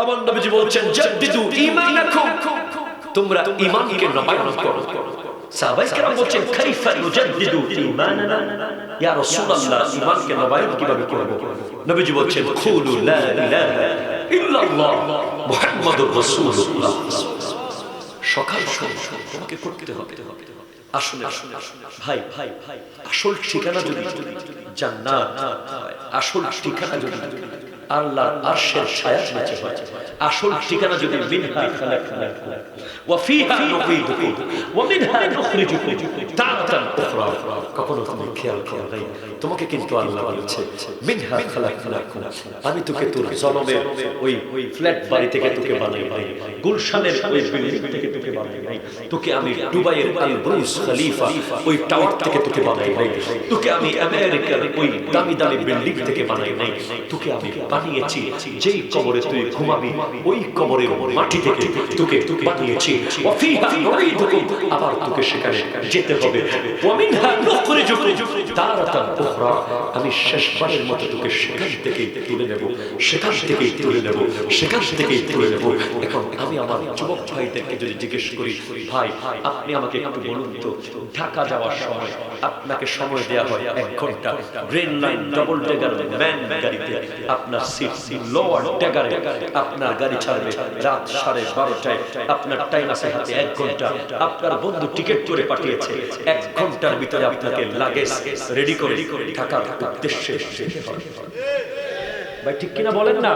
আমার নবীজি বলছেন, জাদ্দিদু তোমরা ঈমানকে নবায়ন করো। সাহাবায়ে কেরাম বলছেন, কাইফা নুজাদ্দিদু ঈমানানা? ইয়া রাসূলুল্লাহ, ঈমানকে নবায়ন কীভাবে করব? নবীজি বলছেন, কুলু লা ইলাহা ইল্লাল্লাহ মুহাম্মাদুর রাসূলুল্লাহ। সকাল সকাল তোমাকে করতে হবে। আসলে, ভাই ভাই আসল ঠিকানা যদি জান্নাত আসল ঠিকানা যদি আল্লাহ আরশের ছায়া নিচে হয়। আসল ঠিকানা যদি মিনহা খালাকনাকুম ওয়া ফিহা নুঈদুকুম ওয়া মিনহা নুখরিজুকুম। উখরা কখনো তুমি খেয়াল করো নাই। তোমাকে কিন্তু আল্লাহ বলেছে মিনহা খালাকনাকুম। আমি তোকে তোর জনমের ওই ওই ফ্ল্যাট বাড়ি থেকে তোকে বানাই নাই, গুলশানের ওই বিল্ডিং থেকে তোকে বানাই নাই। তোকে আমি দুবাইয়ের আল বুরুজ খলিফা ওই টাওয়ার থেকে তোকে বানাই নাই। তোকে আমি আমেরিকার ওই দামি দামি বিল্ডিং থেকে বানাই নাই। তোকে আমি বানিয়েছি, যেই কবরে তুই ঘুমাবি, ওই কবরের মাটি থেকে তোকে তোকে বানিয়েছি আবার তোকে সেখানে যেতে হবে। ওয়ামিনহা উখরা আমি মতো তোকে সেখান তুলে নেব, সেখান তুলে নেব, সেখান তুলে নেব। এখন আমি আমার যুবক ভাইদেরকে যদি জিজ্ঞেস করি, ভাই, আপনি আমাকে একটু বলুন তো, ঢাকা যাওয়ার সময় আপনাকে সময় দেওয়া হয় এক ঘণ্টা green line double decker man গাড়িতে। আপনার সিট লোয়ার ডেগারে আপনার গাড়ি ছাড়বে রাত সাড়ে বারোটায়। আপনার টাইম আছে হাতে এক ঘণ্টা। আপনার বন্ধু টিকিট করে পাঠিয়েছে, এক ঘণ্টার ভিতরে আপনাকে লাগেজ রেডি করে ঢাকার উদ্দেশ্যে। ভাই ঠিক কিনা বলেন না?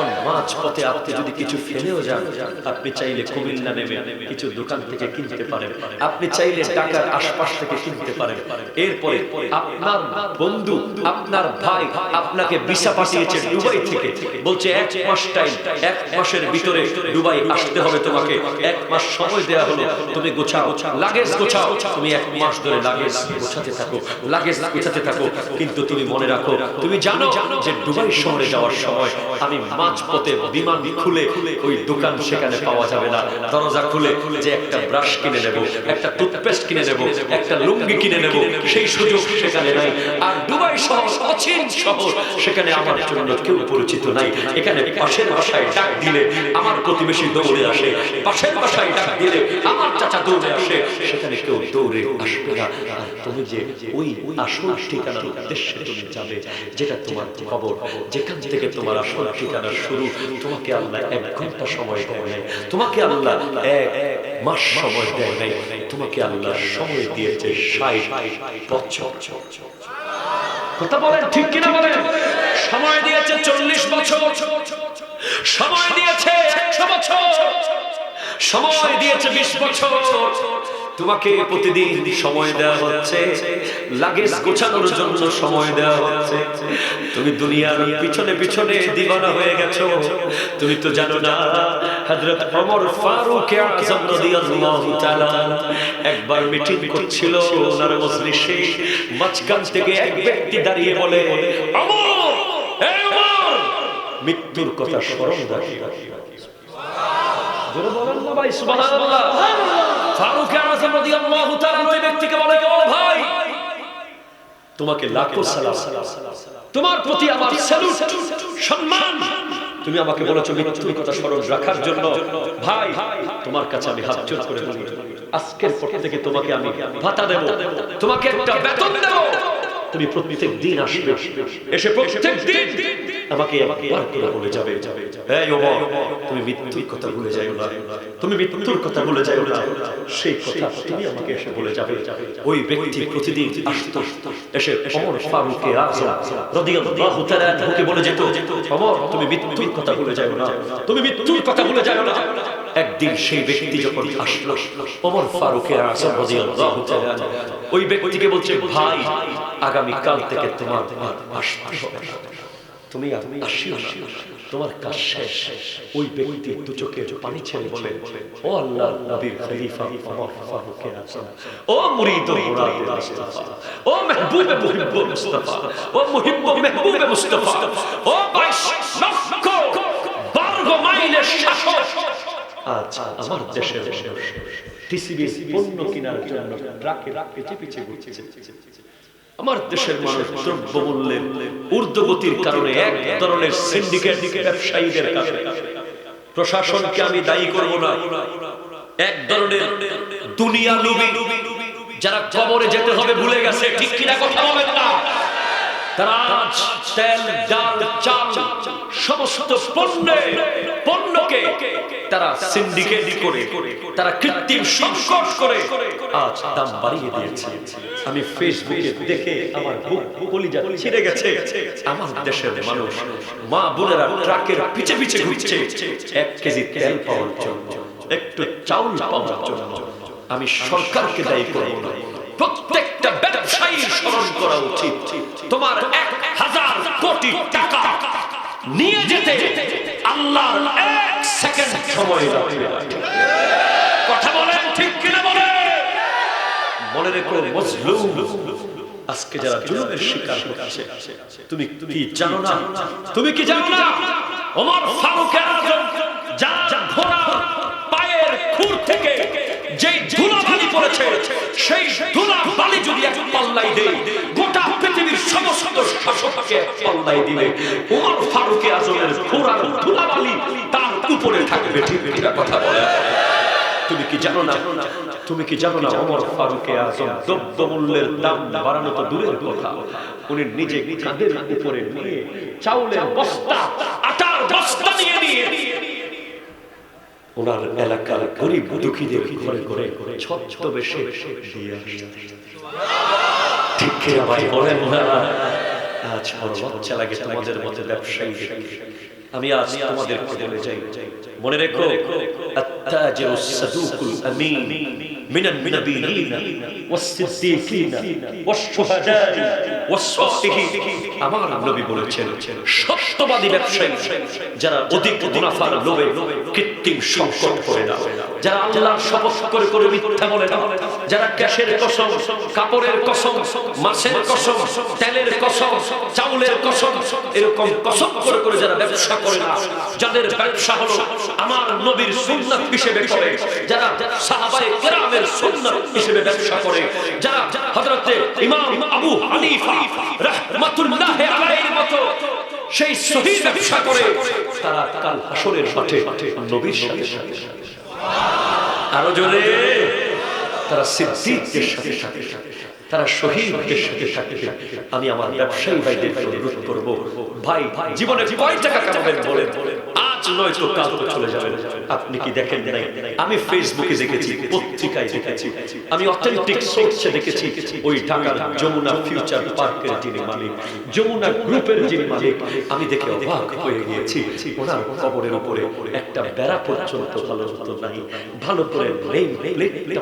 তখন মাছ পথে আপনি যদি কিছু ফেলেও যান, আপনি চাইলে কুমিল্লা নেমে কিছু দোকান থেকে কিনতে পারেন। আপনি চাইলে ঢাকার আশপাশ থেকে কিনতে পারেন। এরপরে আপনার বন্ধু, আপনার ভাই আপনাকে ভিসা পাঠিয়েছে দুবাই থেকে। বলছে, এক মাস টাইম এক মাসের ভিতরে দুবাই আসতে হবে তোমাকে। এক মাস সময় দেয়া হলো, তুমি গোছাও। লাগেজ গোছাও। তুমি এক মাস ধরে লাগেজ গোছাতে থাকো, লাগেজ গোছাতে থাকো। কিন্তু তুমি মনে রাখো, তুমি জানো যে দুবাই শহরে যাওয়ার সময় আমি মাঝ পথে বিমান খুলে ওই দোকান সেখানে পাওয়া যাবে না। দরজা খুলে যে একটা ব্রাশ কিনে নেব, একটা টুথপেস্ট কিনে নেব, একটা লুঙ্গি কিনে নেব, সেই সুযোগ সেখানে নাই। আর দুবাই শহর অচিন শহর, সেখানে আমার জন্য কেউ পরিচিত নাই। এখানে পাশের বাসায় ডাক দিলে আমার প্রতিবেশী দৌড়ে আসে। পাশের বাসায় ডাক দিলে আমার চাচা দৌড়ে আসে। সেখানে কেউ দৌড়ে আসবে না। আর তুমি যে ওই আসল ঠিকানার উদ্দেশ্যে তুমি যাবে, যেটা তোমার খবর, যেখান থেকে তোমার আসল ঠিকানা শুরু, তোমাকে আল্লাহ এক ঘণ্টা সময় দেয় নাই, তোমাকে আল্লাহ এক মাস সময় দেয় নাই, তোমাকে আল্লাহ সময় দিয়েছে কথা বলেন ঠিক কিনা বলেন? সময় দিয়েছে চল্লিশ বছর। সময় দিয়েছে একশো বছর। সময় দিয়েছে বিশ বছর। তোমাকে প্রতিদিন সময় দেওয়া হচ্ছে, লাগেজ গোছানোর জন্য সময় দেওয়া হচ্ছে। তুমি দুনিয়ার পিছনে পিছনে দিবানা হয়ে গেছো। তুমি তো জানো না, হযরত ওমর ফারুক আযম রাদিয়াল্লাহু তাআলা একবার মিটিং করছিল ওনার মজলিসে, মাঝখান থেকে এক ব্যক্তি দাঁড়িয়ে বলে, ওমর, হে ওমর! মৃত্যুর কথা স্মরণ রাখি। ভাই, সুবহানাল্লাহ। ফারুক আযম রাদিয়াল্লাহু তাআলা ওই ব্যক্তিকে বলে ও ভাই তোমাকে লাখো সালাম তোমার প্রতি আমার স্যালুট সম্মান। তুমি আমাকে বলেছ মৃত্যুর কথা স্মরণ রাখার জন্য। ভাই তোমার কাছে আমি হাত জোর করে বলি আজকের পর থেকে তোমাকে আমি ভাতা দেব তোমাকে একটা বেতন দেব। তুমি প্রত্যেক দিন আসবে। এসে প্রত্যেক দিন আমাকে একবার করে বলে যাবে। এই ওমর, তুমি মৃত্যুর কথা ভুলে যাও না। তুমি মৃত্যুর কথা ভুলে যাও না। সেই কথা তুমি আমাকে এসে বলে যাবে। ওই ব্যক্তি প্রতিদিন আসতো। এসে ওমর ফারুক আযম রাদিয়াল্লাহু তাআলা আনহুকে বলে যেত, ওমর, তুমি মৃত্যুর কথা ভুলে যাও না। তুমি মৃত্যুর কথা ভুলে যাও না। একদিন সেই ব্যক্তি যখন আসলো, ওমর ফারুক আযম রাদিয়াল্লাহু তাআলা ওই ব্যক্তিকে বলছে, ভাই আগামী কাল থেকে তোমার আসতে হবে। তুমি আসিও তোমার কাজ শেষ। ওই ব্যক্তি দু চোখের পানি ছেড়ে বলে ও আল্লাহ নবীর খলিফা ওমর ফারুক। আযম ও মুরিদ মুরাদ মুস্তাফা। ও মেহবুব মুহিব্ব মুস্তাফা। ও মুহিব্ব মেহবুব মুস্তাফা। ও 22 লক্ষ বর্গ মাইলের শাসক। আজ আমার দেশের টিসিবি পণ্য কেনার জন্য ট্রাকে ঘুরছে। আমার দেশের মানুষ দ্রব্য মূল্যের ঊর্ধ্বগতির কারণে এক ধরনের সিন্ডিকেট ব্যবসায়ীদের কাছে। প্রশাসনকে আমি দায়ী করব না। এক ধরনের দুনিয়া লুবি, যারা কবরে যেতে হবে ভুলে গেছে। ঠিক কিনা কথা বলেন না। তারা আজ তেল ডাল চাল, সমস্ত পণ্যে, পণ্যকে তারা সিন্ডিকেট করে, তারা কৃত্রিম সংকট করে, আজ দাম বাড়িয়ে দিয়েছে। আমি ফেসবুকে দেখে আমার বুক কলিজা ছিঁড়ে গেছে। আমার দেশের মানুষ, মা বোনেরা ট্রাকের পিছে পিছে ঘুরছে। এক কেজি তেল পাওয়ার জন্য, একটু চাউল পাওয়ার জন্য। আমি সরকারকে দায়ী করব না। প্রত্যেকটা ব্যবসায়ী স্মরণ করা উচিত। তোমার এক হাজার কোটি টাকা নিয়ে যেতে আল্লাহ এক সেকেন্ড সময় লাগবে। কথা বলেন ঠিক কিনা বলে মনে রেখো, মজলুম, আজকে যারা জুলুমের শিকার হচ্ছে, তুমি কি জানো না? তুমি কি জানো না? ওমর ফারুক আজম পাল্লাই দেয় গোটা পৃথিবীর সমস্ত শাসককে পাল্লাই দিলে ওমর ফারুক আজমের ঘোড়ার ধুলা বালি তার উপরে থাকবে। ঠিক এটা কথা বলে। তুমি কি জানো না? তুমি কি জানো না ওমর ফারুকে আজম দ্রব্য মূল্যের দাম বাড়ানো তো দূরের কথা। উনি নিজে কাঁধের উপরে নিয়ে চাউলের বস্তা, আটার বস্তা নিয়ে নিয়ে ওনার এলাকার গরিব দুঃখীদের ঘরে ঘরে ছদ্মবেশে দিয়ে আসতেন। ঠিক কিনা ভাই বলেন না? আজ বড় লজ্জা লাগে তোমাদের মধ্যে ব্যবসায়ী। আমি আজ তোমাদের বলে যাই। মনে রেখো, আত্তাজিরু সাদুকুল আমিন, মিনান নাবিয়িন ওয়াস-সিদ্দিকিন ওয়াস-শুহাদাই ওয়াস-সালিহিন আমার নবী বলেছেন, সত্যবাদী ব্যবসায়ী যারা অধিক মুনাফার লোভে কৃত্রিম সংকট করে না। যারা আল্লাহর শপথ করে করে মিথ্যা বলে না, যারা ক্যাশের কসম, কাপড়ের কসম, মাছের কসম, তেলের কসম, চাউলের কসম, এরকম কসম করে করে যারা ব্যবসা করে না, যাদের ব্যবসা হলো আমার নবীর সুন্নাত হিসেবে করে, যারা সাহাবায়ে কেরামের সুন্নাত হিসেবে ব্যবসা করে, যারা হযরতে ইমাম আবু হানিফা রাহমাতুল্লাহ আলাইহির মতো সেই সহি ব্যবসা করে, তারা কাল হাসরের মাঠে নবীর সাথে সাথে। আরও জোরে। তারা সিদ্দিকদের সাথে সাথে তারা শহীদদের সাথে সাথে আমি আমার ব্যবসায়ী ভাইদের অনুরোধ করব ভাই জীবনে কয় টাকা কামাবেন বলেন? আজ নয় তো কাল তো চলে যাবেন। আপনি কি দেখেন নাই? আমি ফেসবুকে দেখেছি, পত্রিকায় দেখেছি। আমি অথেন্টিক সোর্সে দেখেছি, ওই ঢাকার যমুনা ফিউচার পার্কের যিনি মালিক, যমুনা গ্রুপের যিনি মালিক, আমি দেখে অবাক হয়ে গিয়েছি। ওনার কবরের উপরে একটা বেড়া পর্যন্ত ভালো নাই, ভালো করে প্লেটটা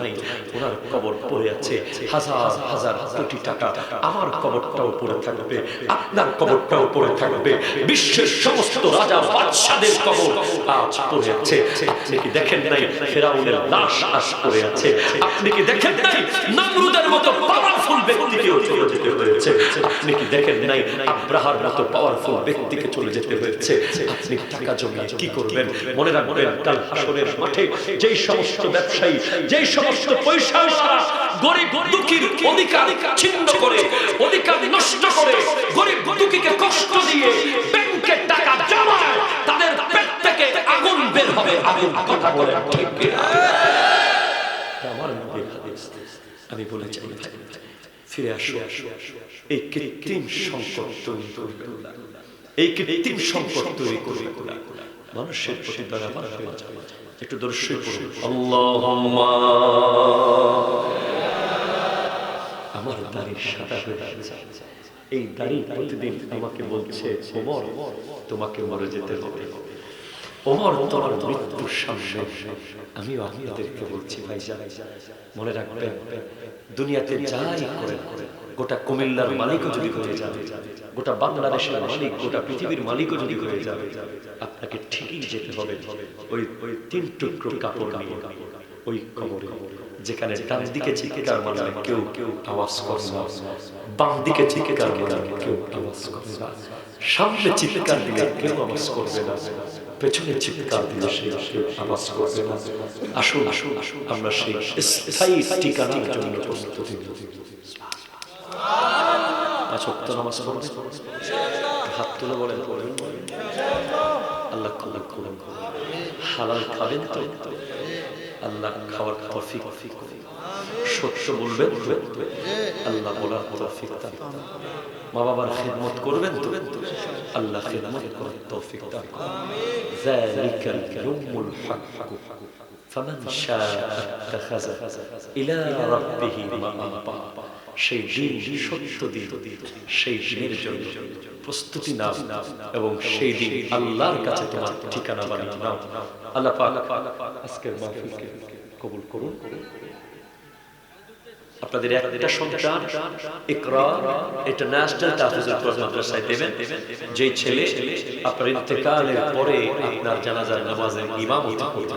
নাই। ওনার কবর পড়ে আছে হাজার হাজার কোটি টাকা। আমার কবরটাও পড়ে থাকবে, আপনার কবরটাও পড়ে থাকবে। বিশ্বের সমস্ত রাজা বাদশাদের কবর। আজ পড়ে আছে আপনি কি দেখেন নাই ফেরাউনের লাশ আজ পড়ে আছে? আপনি কি দেখেন নাই নমরুদের মতো পাওয়ারফুল ব্যক্তিকেও চলে যেতে হয়েছে? আপনি কি দেখেন নাই আব্রাহার মতো পাওয়ারফুল ব্যক্তিকে চলে যেতে হয়েছে? আপনি টাকা জমিয়ে কি করবেন? মনে রাখবেন, কাল হাসরের মাঠে যেই সমস্ত ব্যবসায়ী, যেই সমস্ত পয়সাওয়ালা গরিব দুঃখীর অধিকার ছিন্ন করে, অধিকার নষ্ট করে, গরিব দুঃখীকে কষ্ট দিয়ে ব্যাংকে টাকা জমায় তাদের পেট থেকে আগুন বের হবে আগুন। কথা বলে আমার আমি বলে চাই ফিরে আসো। এই কৃত্রিম সংকট তৈরি করবে না। এই কৃত্রিম সংকট তৈরি করবে না। মানুষের প্রতি দয়াবান হয়ে একটু পড়ুন আল্লাহুম্মা। আমার দাড়ি সাদা হয়ে এই দাড়ি প্রতিদিন আমাকে বলছে তোমাকে মরে যেতে হবে। মনে আপনাকে ঠিকই যেতে হবে ওই তিন টুকরো কাপড় ওই কবরে, যেখানে ডান দিকে চিৎকার মারলে কেউ কেউ আওয়াজ করে না, বাম দিকে চিৎকার মারলে কেউ আওয়াজ করে না, সামনে চিৎকার দিলে কেউ আওয়াজ করবে না। পেছনে চিৎকার দিয়ে সে কেউ আওয়াজ করবে না। আসুন আসুন আসুন, আমরা সেই স্থায়ী ঠিকানার জন্য প্রস্তুতি নামাজ হাত তুলে বলেন পড়বেন আল্লাহ কল্যাণ করুন। হালাল খাবেন তো। আল্লাহ খাওয়ার তৌফিক করুন সত্য বলবেন তো আল্লাহ বলার তৌফিক দান করুন। মা বাবার খিদমত করবেন তো আল্লাহ খিদমত করার তৌফিক দান করুন ذلك اليوم الحق فمن شاء اتخذ إلى ربه مآبا সেই দিন সত্য দিন সেই দিনের জন্য প্রস্তুতি নাও এবং সেই দিন আল্লাহর কাছে তোমার ঠিকানা বানিয়ে নাও। আল্লাহ আজকের মাহফিলকে কবুল করুন। আপনাদের একটা সন্তান ইন্টারন্যাশনাল তাহফিজুল মাদ্রাসায় দেবেন। যেই ছেলে আপনার ইন্তেকালের পরে আপনার জানাজার নামাজে ইমামতি করবে।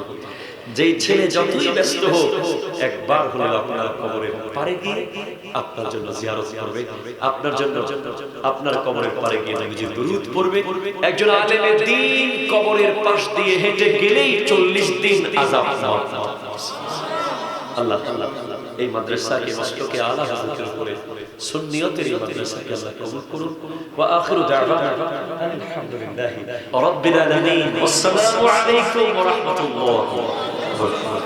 যেই ছেলে যতই ব্যস্ত হোক একবার হলেও আপনার কবরের পারে গিয়ে আপনার জন্য জিয়ারত করবে আপনার জন্য আপনার কবরের পারে গিয়ে নবীজির দরুদ পড়বে একজন আলেমের দিন কবরের পাশ দিয়ে হেঁটে গেলেই চল্লিশ দিন আযাব আল্লাহ আল্লাহ এই মাদ্রাসাকে মস্তকে আলা হাজতের উপরে সুন্নিয়তের এই মাদ্রাসাকে আল্লাহ কবুল করুন। ওয়া আখিরু দাওয়ানা আলহামদুলিল্লাহি রাব্বিল আলামিন। ওয়াসসালামু আলাইকুম ওয়া রাহমাতুল্লাহি। вот,